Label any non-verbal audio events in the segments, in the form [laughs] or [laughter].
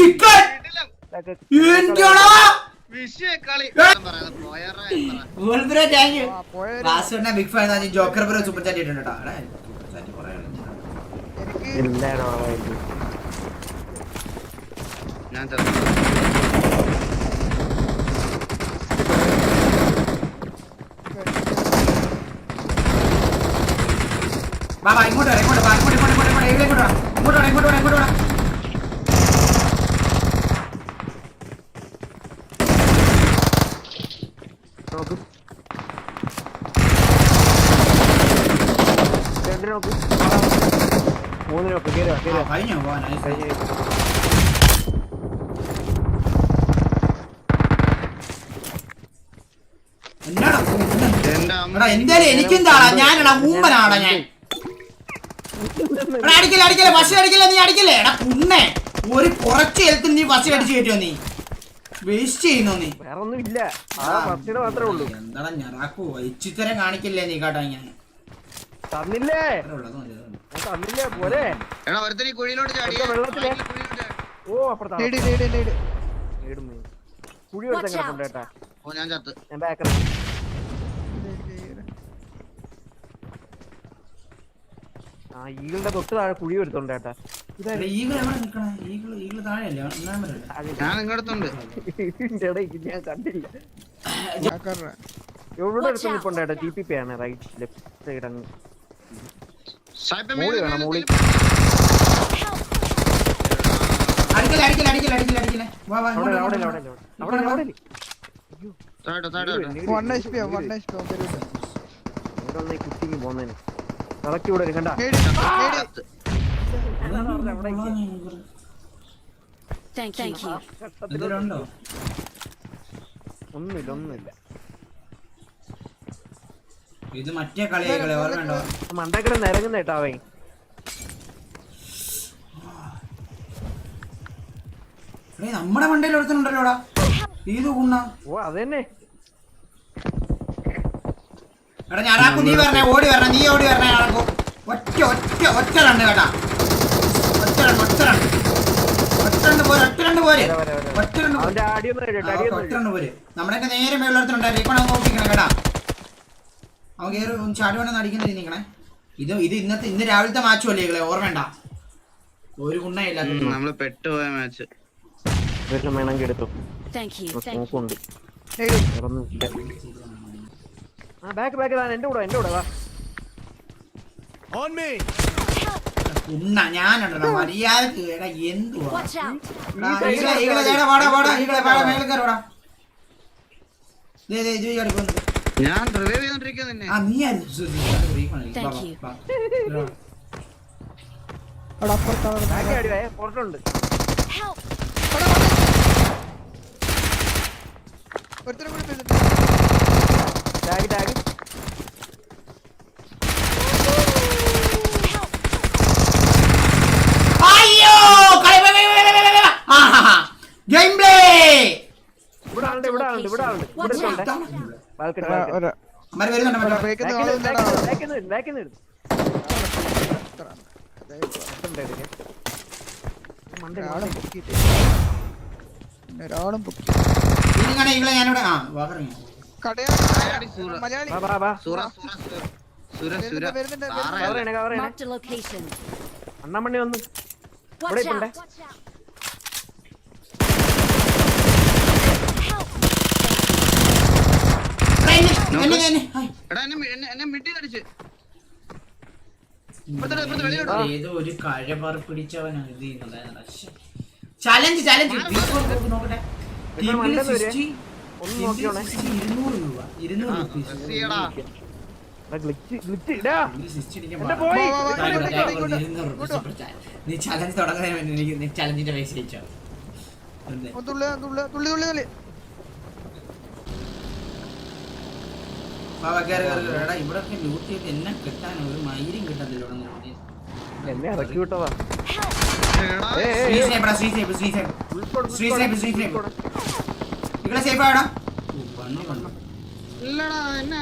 Chicken! Big fan joker bro super chat ഇട്ടുണ്ട്. ഞാൻ വാ ഇങ്ങോട്ട് ഇങ്ങോട്ട് ഇങ്ങോട്ട് ഇങ്ങോട്ട് ഇങ്ങോട്ട് ഇങ്ങോട്ട് ഇങ്ങോട്ട് ഇങ്ങോട്ട് ഇങ്ങോട്ട് ഇങ്ങോട്ട് വാ നോക്ക് രണ്ടിന് നോക്ക് മൂന്നിന് നോക്ക് കേറുക ആ, കേറുക കഴിഞ്ഞോ എന്തായാലും എനിക്കെന്താടാ? ഞാനെടാ മൂമ്പനാടാ ഞാൻ. എടാ അടിക്കല അടിക്കല ബസ് അടിക്കല നീ അടിക്കല്ലേ? എടാ പുണ്ണേ ഒരു കുറച്ച് ഹെൽത്ത് നീ ബസ് അടിച്ചു കയറ്റിയോ നീ? വേസ്റ്റ് ചെയ്യുന്നോ നീ? വേറെ ഒന്നും ഇല്ല മാത്രമേ ഉള്ളൂ. എന്താടാ ഞാറാക്കോ? ഇച്ചിത്തരം കാണിക്കില്ലേ നീ കാട്ടാ ഞാൻ തന്നില്ലേ? തന്നില്ലേ പോരെ? എടാ കുഴിയിലോട്ട് വെള്ളത്തിലെ- ഓ അപ്പുറത്താണ്. കുഴി എടുത്ത് കിടപ്പുണ്ട് കേട്ടാ. ഓ ഞാൻ ചത്ത്. ഞാൻ ബാക്കർ ആ ഈകളുടെ തൊട്ട് താഴെ കുഴി എടുത്തോണ്ട് കേട്ടാ. വരല്ലേ? ഞാൻ നിങ്ങടത്തുണ്ട് ഞാൻ കണ്ടില്ല. എവിടെ Watch എടുത്ത് out. നിൽപ്പുണ്ട് ടി പി പി ആണ് റൈറ്റ് ലെഫ്റ്റ് സൈഡ് അങ്ങ് സായിപ്പേ മോളി മേലെ വേണം, മേലെ മോളി. അടിക്കല അടിക്കല അടിക്കല അടിക്കല അടിക്കല വാ വാ അവിടെ ഇങ്ങോട്ട് അവിടെ വാ, അവിടെ ഇങ്ങോട്ട് അവിടെ വാ. അവിടെ താഴോട്ട് താഴോട്ട് One HP യാ, one HP യാ, വരൂല. ഇവിടെ കുട്ടിക്ക് പോന്നേന് കളക്കി ഇവിടെ കണ്ട നേടി, നേടി. ചത്ത്. Thank you. ഇതിലുണ്ടോ ഒന്നുമില്ല ഒന്നുമില്ല ഇത് മറ്റേ കളിയാക്കളെ ഓർമ്മയുണ്ടോ? മണ്ടക്കട നിരങ്ങുന്ന കേട്ടോ അവൻ. നമ്മുടെ മണ്ടയിൽ ഒരുത്തനുണ്ടല്ലോടാ. ഇത് കുണ്ണ. ഓ അതന്നെ. എടാ ഞാനാക്കു നീ ഓടി വരണേ നീ ഓടി വരണേ ഞാനാക്കു ഒറ്റ ഒറ്റ ഒറ്റ രണ്ട് കേട്ടാ. ഒറ്റ രണ്ട് ഒറ്റ രണ്ട് ഒറ്റ രണ്ട് പോരെ ഒറ്റ രണ്ട് പോരെ. ഒറ്റ രണ്ട് ഒറ്റ രണ്ട് പോരെ. നമ്മുടെ നേരെ മേളത്തിനുണ്ടായിരുന്നു ഇപ്പൊ നോക്കിക്കണം കേട്ടാ. കയറി ഒന്ന് ചാടി വേണം അടിക്കുന്ന നിൽക്കണേ ഇത് ഇത് ഇന്നത്തെ ഇന്ന് രാവിലത്തെ മാച്ചു അല്ലേ ഇങ്ങളെ ഓർമ്മണ്ട ഒരു ഗുണയില്ല ഉം, നമ്മൾ പെട്ടുപോയ മാച്ച് വീട്ടിലും വേണമെങ്കിൽ എടുത്തു Thank you. Thank you. നോക്കുന്നുണ്ട് നേടി. വേറൊന്നുമില്ല ആ ബാക്ക് ബാക്ക് താൻ എന്റെ കൂടെ എന്റെ കൂടെ വാ ഉണ്ണ ഞാനുണ്ടോ മര്യാദയ്ക്ക് എടാ എന്തുവാ Watch out. എടാ, ഈകളെ, ഈകളെ, ചേട്ടാ, വാടാ, വാടാ, ഈകളെ, വാടാ, മേളിൽ കയറി വാടാ. ദേ, ദേ, ഇത് ഈ അടുപ്പൊന്ന്. ഞാൻ റിവൈവ് ചെയ്തോണ്ടിരിക്കുക നിന്നെ. ആ, നീ. അവിടെ അപ്പുറത്ത് അവിടെ പുറത്തുണ്ട്. ഒരുത്തനും കൂടി ടാഗ് ടാഗ് അയ്യോ കളി, വേ, വേ, ആളുണ്ട് ഇവിടെ ആളുണ്ട് ഇവിടെ ആളുണ്ട്. ഇവിടെ ബാൽക്കണി ഒരാ- ഒരാ- അമ്മര് വരുന്നുണ്ട് ഒരാ മറ്റേ. വന്നു. ന്ന് ആൾ ഏതോ ഒരു കഴപർ പിടിച്ചവനാണ് ഇത് ചലഞ്ച് ചലഞ്ച് നോക്കട്ടെ. നിങ്ങൾ മണ്ടന്ന് വരെ. 60, ഒന്ന് നോക്കിയോണേ. 60, ഇരുന്നൂറ് രൂപ. ഇരുന്നൂറ് ആ, റുപ്പീസ് press ചെയ്യടാ. ഗ്ലിച്ച് ഗ്ലിച്ച് ഇടാ. ഈ 60 അടിക്കാൻ എന്റെ പാടില്ല. പോയി. വാ, വാ, വാ, ആയിക്കോട്ടെ, ഇങ്ങോട്ട്, ആയിക്കോട്ടെ, ഇങ്ങോട്ട്, ഇരുന്നൂറ് ഇങ്ങോട്ട്. super chat. നീ ചലഞ്ച് തുടങ്ങുന്നതിന് വേണ്ടി എനിക്ക് നീ ചലഞ്ചിന്റെ പൈസ അയച്ചോ. തുള്ളി തുള്ളി തുള്ളി തുള്ളി തുള്ളി വാ, വാ, കേറ്, കേറ്, കേറ്. എടാ ഇവിടൊക്കെ ലൂട്ട് ചെയ്ത് എന്നെ കിട്ടാൻ ഒരു മയിലും കിട്ടത്തില്ല ഇവിടെ നിന്ന്. എന്നെ ഇറക്കി വിട്ടതാ. ഇവിടെ സേഫ് ആടാ എന്നെ.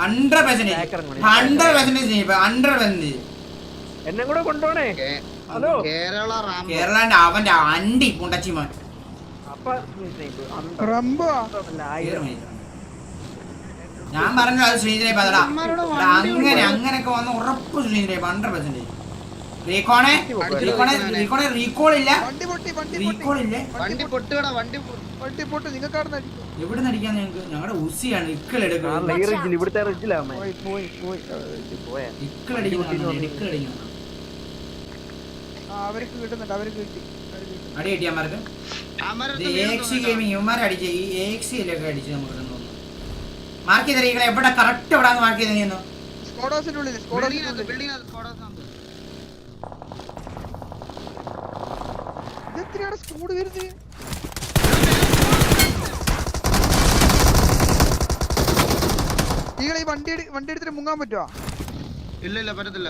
ഹൺഡ്രഡ് പെർസെന്റേജ് ഹൺഡ്രഡ് പെർസെന്റേജ് കൂടെ കൊണ്ടുപോണേ ഹലോ. കേരള അവന്റെ അണ്ടി പുണ്ടച്ചിമോൻ ഞാൻ പറഞ്ഞു അത് ശ്രീധരേ പതടാ. അങ്ങനെ അങ്ങനെയൊക്കെ വന്ന ഉറപ്പ് ശ്രീധരേ ഹൺഡ്രഡ് പെർസെന്റ് റീകോണെ റീകോണെ റീകോണെ റീകോൾ ഇല്ല. റീകോൾ ഇല്ലേ എവിടെ നടിക്കാൻ ഞങ്ങൾക്ക് ഞങ്ങളുടെ ഉസിയാണ് ആ എടുക്കണം കിട്ടി അടി കിട്ടിയമാർക്ക് അമരത്ത് ഇത് വീഴും എക്സി ഗെയിമിംഗ് ഇവന്മാരെ അടിച്ച് ഈ എക്സി അല്ലൊക്കെ അടിച്ച് നമുക്ക് തോന്നുന്നു. മാർക്ക് ചെയ്ത റീകളെ എവിടെ കറക്റ്റ് എവിടാന്ന് മാർക്ക് ചെയ്ത് നീന്നു സ്കൂഡ് വരുന്നത്? ഈ വണ്ടി വണ്ടി എടുത്തിട്ട് മുങ്ങാൻ പറ്റുമോ ഇല്ല ഇല്ല പറ്റത്തില്ല.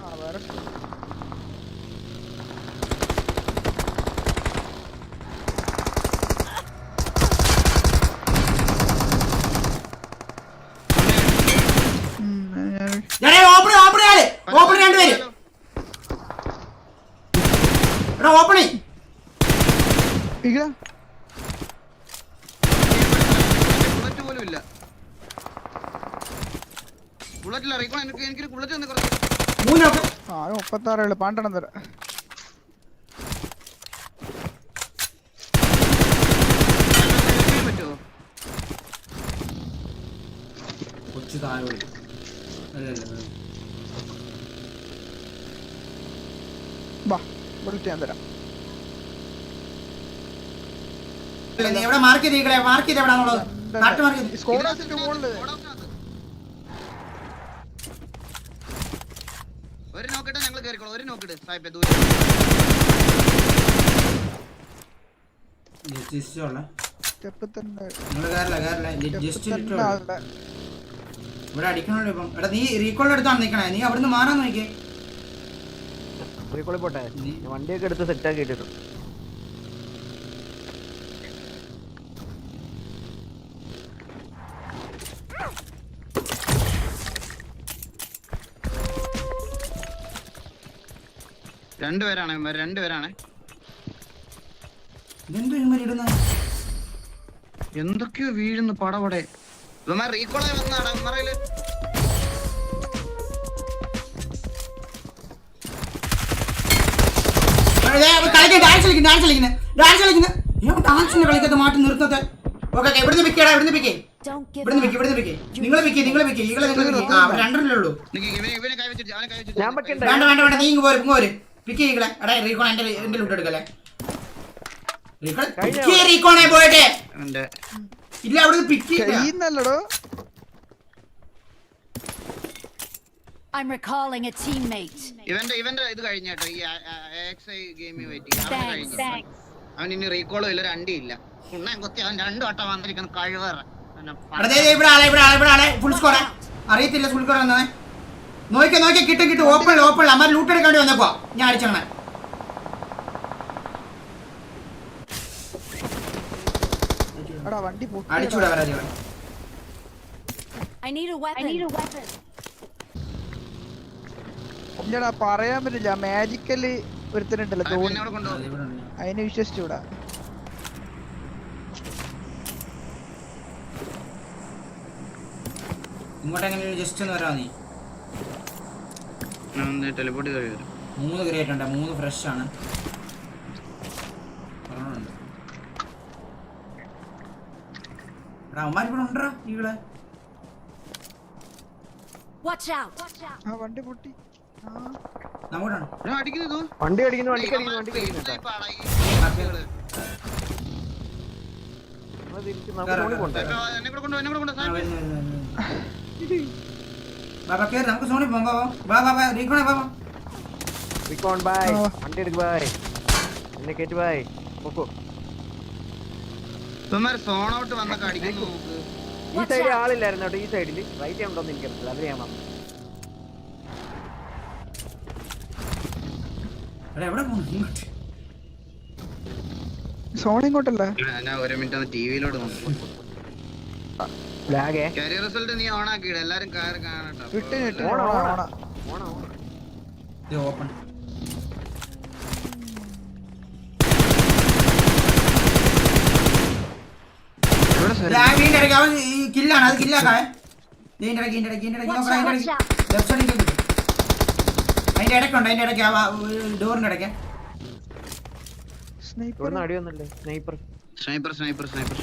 ആ വേറെ ഉം, ഞാൻ- ഓപ്പൺ ഓപ്പൺ ആൾ ഓപ്പൺ രണ്ടുപേര് എടാ ഓപ്പണി ബുള്ളറ്റ് പോലും ഇല്ല. റീക്കോൺ എനിക്ക് എനിക്കൊരു ബുള്ളറ്റ് തന്നെ കുറച്ച്. മൂന്നോക്ക് ആ പാണ്ടെണ്ണം തരാം. ചെയ്യാൻ പറ്റുമോ കൊച്ചു താഴെ പോയി. അല്ല, അല്ല, അല്ല. ബാ ബുള്ളറ്റ് ഞാൻ തരാം അല്ല, നീ എവിടെ മാർക്ക് ചെയ്തേ മാർക്ക് ചെയ്ത് എവിടാന്നുള്ളത്? നാട്ടു മാർക്ക്. ഒരു നോക്കിട്ട് ഞങ്ങൾ കയറിക്കോളാം ഒരു നോക്കിട്ട് സായിപ്പേ ദൂരെ. ജസ്റ്റ് ഉള്ള സ്റ്റെപ്പ് തന്നെ. നിങ്ങൾ കയറില്ല സ്റ്റെപ്പ് ജസ്റ്റ് ഇവിടെ അടിക്കണല്ലോ ഇപ്പം. എടാ നീ റീകോൾ എടുത്താണ് നിക്കണേ. നീ അവിടുന്ന് മാറാൻ നോക്കിയേ. റീക്കോളി പോട്ടെ? നീ- വണ്ടിയൊക്കെ എടുത്ത് സെറ്റ് ആക്കി ഇട്ടിട്ടുണ്ട് രണ്ടുപേരാണ് രണ്ടുപേരാണ്. എന്തൊക്കെയോ വീഴുന്നു പടപടെ. ഇവന്മാർ റീകോളായി വന്നാടാ ഇവന്മാരയിൽ കളിക്കാൻ ഡാൻസ് കളിക്കുന്നു ഡാൻസ് കളിക്കുന്നു ഡാൻസ് കളിക്കുന്നു ഡാൻസിന് കളിക്കത്തെ മാറ്റി നിർത്തത്തെ. ഓക്കെ ഇവിടുന്ന് പിക്കേടാ ഇവിടുന്ന് പിക്കേ ഇവിടുന്ന് പിക്ക് ഇവിടുന്ന് പിക്കേ നിങ്ങൾ പിക്കേ നിങ്ങൾ പിക്കേ ഈകളെ നിങ്ങൾ രണ്ടെണ്ണല്ലേ ഉള്ളൂ. വേണ്ട വേണ്ട വേണ്ട നീ ഇങ്ങ് പോര് ഇങ്ങ് പോര്. പിക്ക് ചെയ്യിക്കണേ എടാ റീകോൺ എന്റെ എന്റെ ലൂട്ട് എടുക്കല്ലേ? റീകോൺ കഴിഞ്ഞ? പിക്ക് റീകോണേ പോയിട്ട്. അവന്റെ ഇല്ല അവിടെ പിക്ക് ചെയ്യുന്നല്ലടോ I'm recalling a teammate. ഇവന്റെ ഇവന്റെ ഇത് കഴിഞ്ഞ കേട്ടോ. ഈ എക്സ് ഗെയിമിൽ വെയിറ്റ് Thanks. അവൻ ഇനി റീകോളും ഇല്ല ഒരു അണ്ടി ഇല്ല. ഉണ്ണാൻ കൊത്തി അവൻ രണ്ടു വട്ടം വന്നിരിക്കുന്ന കഴിവേറ. ഇവിടെ ആളെ ഇവിടെ ആളെ ഇവിടെ ആളെ. ഫുൾ സ്കോർ അറിയത്തില്ല ഫുൾ സ്കോർ വന്നേ നോക്കിയ നോക്കി കിട്ടും കിട്ടും. ഓപ്പൺ ഓപ്പൺ അമ്മ ലൂട്ട് എടുക്കേണ്ടി വേണ്ടി വന്നപ്പോ ഞാൻ വണ്ടി അടിച്ചൂടെ പൊട്ടി വരാതെ I need a weapon. I need a weapon. ഇല്ലടാ പറയാൻ പറ്റില്ല. മാജിക്കൽ ഒരുത്തനുണ്ടല്ലോ കൊണ്ടുപോകും അതിനെ വിശ്വസിച്ചൂടാ. ഇങ്ങോട്ടെങ്ങനെ ജസ്റ്റ് ഒന്ന് വരാ നീ? ടെലിപ്പോർട്ട് ചെയ്ത് വരും മൂന്ന് ക്രിയേറ്റ് ഉണ്ട് മൂന്ന് ഫ്രഷ് ആണ്. അവന്മാർ ഇവിടെ ഉണ്ടോ. ആ വണ്ടി പൊട്ടി? വണ്ടി അടിക്കുന്നു വണ്ടി അടിക്കുന്നു വണ്ടി അടിക്കുന്നു snipe [laughs] വാ, കേറ്, നമുക്ക് സോണി പോകാം വാ, വാ. വാ വാ വാ റീക്കോണേ വാ റിക്കോൺ ബൈ ആ. വണ്ടി എടുക്ക് ബൈ എന്നെ കേറ്റ് ബൈ പൊക്കോ. ഇവന്മാര് സോൺ ഔട്ട് വന്നൊക്കെ അടിക്കുന്നു നോക്ക്. ഈ സൈഡിൽ ആളില്ലായിരുന്നു കേട്ടോ ഈ സൈഡിൽ റൈറ്റ് ഉണ്ടോന്ന് എനിക്കറിയില്ല അത് ഞാൻ വന്നു. എടാ എവിടെ സോണ ഇങ്ങോട്ടല്ല? ഞാൻ ഒരു മിനിറ്റ് ഒന്ന് ടിവിയിലോട്ട് നോക്കും. റിസൾട്ട് നീ ഓൺ ആക്കിയിട. എല്ലാരും ഓപ്പൺ അതിന്റെ ഇടയ്ക്കുണ്ട് അതിന്റെ ഇടയ്ക്ക് ഡോറിന്റെ ഇടയ്ക്ക്. സ്നൈപ്പർ. അടി വന്നല്ലേ? സ്നൈപ്പർ. സ്നൈപ്പർ സ്നൈപ്പർ സ്നൈപ്പർ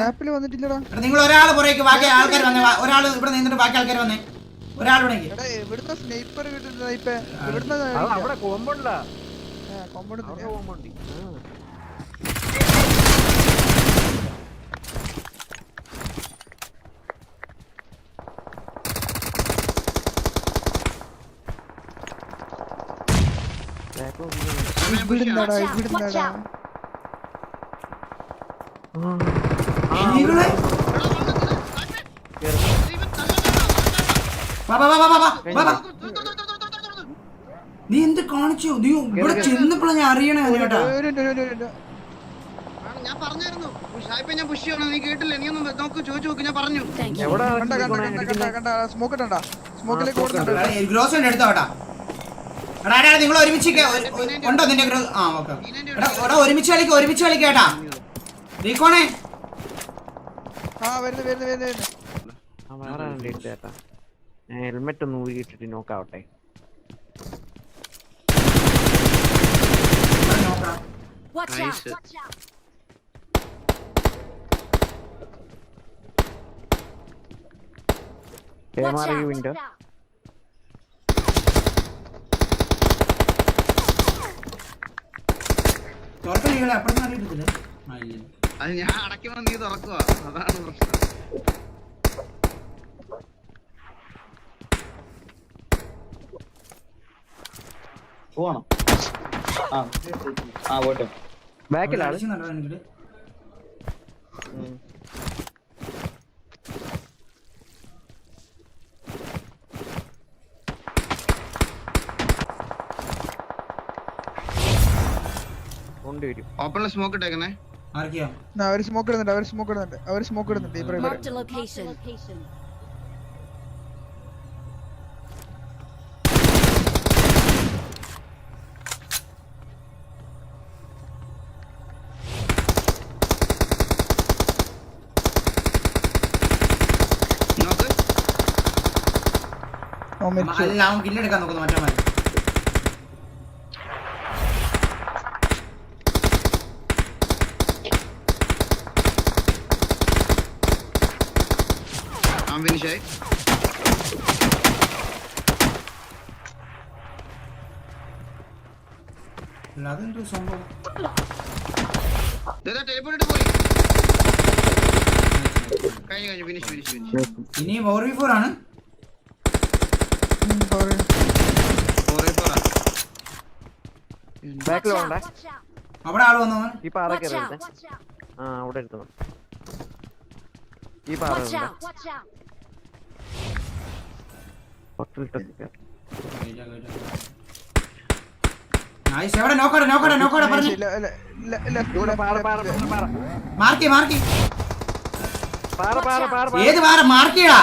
മാപ്പിൽ വന്നിട്ടില്ലടാ. നിങ്ങൾ ഒരാൾ പുറേക്ക് ബാക്കി ആൾക്കാർ വന്നേ. ഒരാൾ ഇവിടെ നിന്നിട്ട് ബാക്കി ആൾക്കാർ വന്നേ. ഒരാൾ ഇവിടേക്ക് എടാ എവിടുന്ന സ്നൈപ്പർ കിട്ടുന്നത് ഇപ്പൊ ഇവിടുന്ന് അത് അവിടെ കോമ്പൗണ്ടാ കോമ്പൗണ്ട് കോമ്പൗണ്ട് ഇവിടുന്നടാ ഇവിടുന്നടാ. നീ എന്ത് കാണിച്ചു? നീ ഇവിടെ ചെന്നപ്പോഴാണ് ഞാൻ അറിയണേ കേട്ടാ. ഞാൻ പറഞ്ഞായിരുന്നു. ഷായിപ്പ ഞാൻ പുഷ് ചെയ്യണം. നീ കേട്ടില്ല? നീ ഒന്ന് നോക്ക് ചോദിച്ചു നോക്ക്. ഞാൻ പറഞ്ഞു. സ്മോക്ക് ഇട്ടണ്ട സ്മോക്കിലേക്ക് എടാ നിങ്ങൾ ഒരുമിച്ച് ഉണ്ടോ നിന്റെ ആ ഓക്കെ എടാ ഒരുമിച്ച് കളിക്ക ഒരുമിച്ച് കളിക്ക റീക്കോണേ ആ വരുന്നു വരുന്നു വരുന്നു വരുന്നു. ആ വേറെ ആരുടെ ചേട്ടാ? ഞാൻ ഹെൽമെറ്റ് ഒന്ന് ഊരിയിട്ടിട്ട് നോക്കാവട്ടെ നോക്കാം Watch out. Watch out. Watch out. Window തോട്ടം നിങ്ങളെ തുറക്ക അറിയിട്ടില്ല ആ ഇല്ല. അത് ഞാൻ അടയ്ക്കുമ്പോ നീ തുറക്കുക അതാണ് പ്രശ്നം. പോവാണോ ആ. ആ പോട്ടെ. ബാക്കിലാണ് ഓപ്പണിൽ സ്മോക്ക് ഇട്ടേക്കുന്നേ. അവർ സ്മോക്ക് ഇടുന്നുണ്ട് അവർ സ്മോക്ക് ഇടുന്നുണ്ട് അവർ സ്മോക്ക് ഇടുന്നുണ്ട്. അവൻ കില്ലെടുക്കാൻ നോക്കുന്നു മറ്റേ മാതിരി അവൻ ഫിനിഷായി അല്ല അതെന്തോ സംഭവം? ഇനി ഫോർ വി ഫോർ ആണ്. അവിടെ ആൾ വന്നു? ഈ പാറ കയറി. ആ അവിടെ എടുത്തു. ഈ പാറ Watch ഇവിടെ പാറ പാറ ഇല്ല. പറഞ്ഞു മാർക്കി മാർക്കി പാറ പാറ പാറ പാറ. ഏത് വാറ മാർക്കിയടാ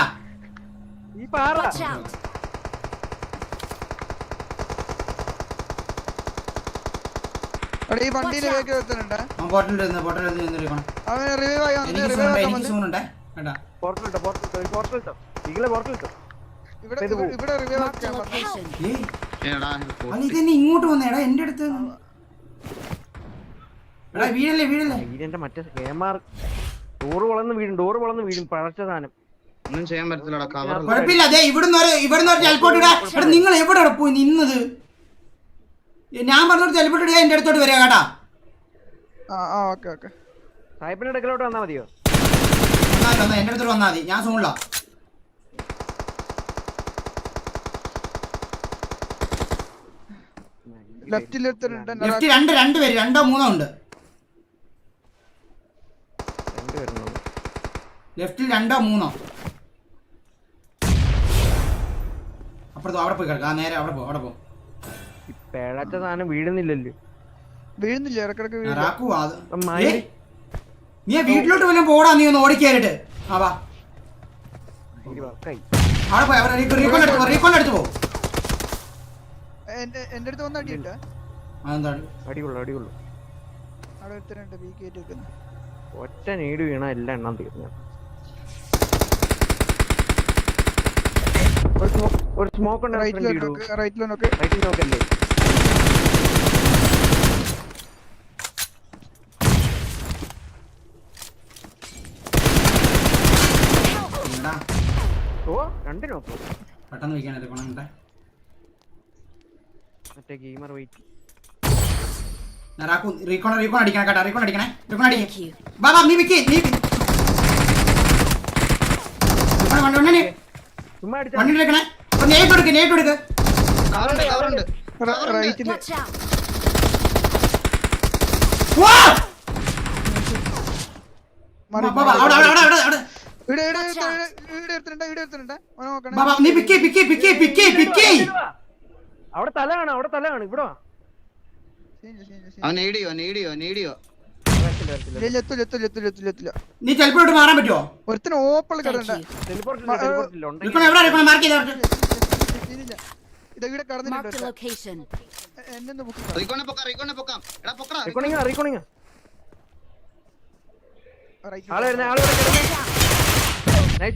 ഈ പാറ. ഈ out. വേഗം അവൻ ബോട്ടിൽ നിന്ന് ബോട്ടിൽ നിന്നിരിക്കണം അവന് റിവൈവ് ആയി എനിക്ക് സൂണുണ്ട് ആക്കാൻ എനിക്ക് ഇട്ടോ പോർട്ടൽ ഇട്ടോ പോർട്ടൽ ഇട്ടോ. ഈകളെ പോർട്ടൽ ഇട്ടോ. ഇവിടെ ഇവിടെ- റിവൈവ് ആക്കാൻ ഇങ്ങോട്ട് വന്നേടാ എന്റെ അടുത്ത്. എടാ വീടല്ലേ വീഴല്ലേ. വീടിന്റെ മറ്റേ കേമാർ ഡോറ് വളർന്ന് വീഴും ഡോറ് വളർന്ന് വീഴും പഴച്ച സാധനം. ഒന്നും ചെയ്യാൻ പറ്റത്തില്ലടാ കവർ കുഴപ്പമില്ല. അതെ ഇവിടുന്ന് ഒരു ഇവിടുന്ന് ഒരു ടെലിപ്പോർട്ട് ഇടാ. എടാ നിങ്ങൾ എവിടെ പോയി നിന്നത്? ഞാൻ പറഞ്ഞൊരു ടെലിപ്പോർട്ട് എന്റെ അടുത്തോട്ട് വരിക കേട്ടാ. ആ ആ ഓക്കെ ഓക്കെ. അടുക്കലോട്ട് വന്നാ മതിയോ? എന്റെ അടുത്തോട്ട് വന്നാ മതി. ഞാൻ സൂണില്ല ലെഫ്റ്റിൽ ലെഫ്റ്റ് രണ്ട് രണ്ട് പേര് രണ്ടോ മൂന്നോ ഉണ്ട് ലെഫ്റ്റിൽ രണ്ടോ മൂന്നോ അപ്പുറത്തോ അവിടെ പോയി കിടക്കാം നേരെ അവിടെ പോ അവിടെ പോ ഈ സാധനം വീഴുന്നില്ലല്ലോ വീഴുന്നില്ല ഇടക്കിടക്ക് നീ വീട്ടിലോട്ട് വല്ലതും പോടാ നീ ഒന്ന് ഓടിക്കേറിട്ട് ആ വാ അവിടെ പോയി അവിടെ റീകോൺ എടുത്തു പോ റീകോൺ എടുത്ത് പോ എന്റെ അടുത്ത് വന്ന അടിയുണ്ട്. അടിയുള്ളു അടിയുള്ളു അവിടെ ഒരുത്തനുണ്ട് ബി കേറ്റ് വെക്കുന്നു. ഒറ്റ നീട് വീണ എല്ലാം എണ്ണം തീർന്നു ഒരു സ്മോക്ക് ഒരു സ്മോക്ക് ഉണ്ട് റൈറ്റിൽ നോക്ക് റൈറ്റിൽ നോക്ക്. റൈറ്റിൽ നോക്കല്ലേ ഓ രണ്ട് നോക്കൂ പെട്ടെന്ന് വയ്ക്കാനല്ലേ പണം മറ്റേ ഗെയിമർ വെയിറ്റ് റീകോൺ റീകോൺ അടിക്കണം കേട്ടോ റീകോൺ അടിക്കണേ റീകോൺ അടിക്കേ. വാ വാ നീ വിക്കി നീ വണ്ടി വണ്ടി ചുമ്മാ അടിച്ചാ വണ്ടി എടുക്കണേ. അപ്പോൾ നേട്ട് കൊടുക്ക് നേട്ട് കൊടുക്ക്. കവറുണ്ട് കവറുണ്ട്. റൈറ്റിൽ വാ! മാറി വാ, വാ, വാ, അവിടെ അവിടെ അവിടെ അവിടെ ഇവിടെ ഇവിടെ. ഇവിടെ എടുത്തിട്ടുണ്ട് ഇവിടെ എടുത്തിട്ടുണ്ട്. ഓനെ നോക്കണേ. വാ, വാ, നീ പിക്കി പിക്കി പിക്കി പിക്കി പിക്കി അവിടെ തല കാണാം അവിടെ തല കാണും. ഇവിടെ. അവൻ നേടിയോ നേടിയോ നേടിയോ നീ ചിലപ്പോൾ ഇവിടെ മാറാൻ പറ്റുമോ ഒരുത്തിന് ഓപ്പൾ Thank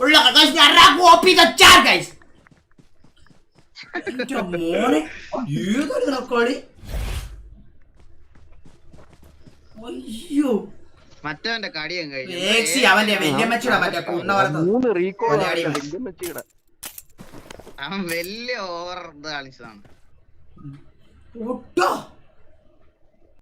ഉള്ള guys, അറാക്കു ഓപ്പി തച്ചാർ ഗൈസ് മോനെ ഏതൊരു കളി അയ്യോ. മറ്റവന്റെ കടിയും കഴിഞ്ഞു അവന്റെ വല്യമ്മച്ചിയുടെ മറ്റേ കുണ്ണ അടിയാണ്. അവൻ വലിയ ഓവർ കളിച്ചതാണ്. ഒട്ടോ.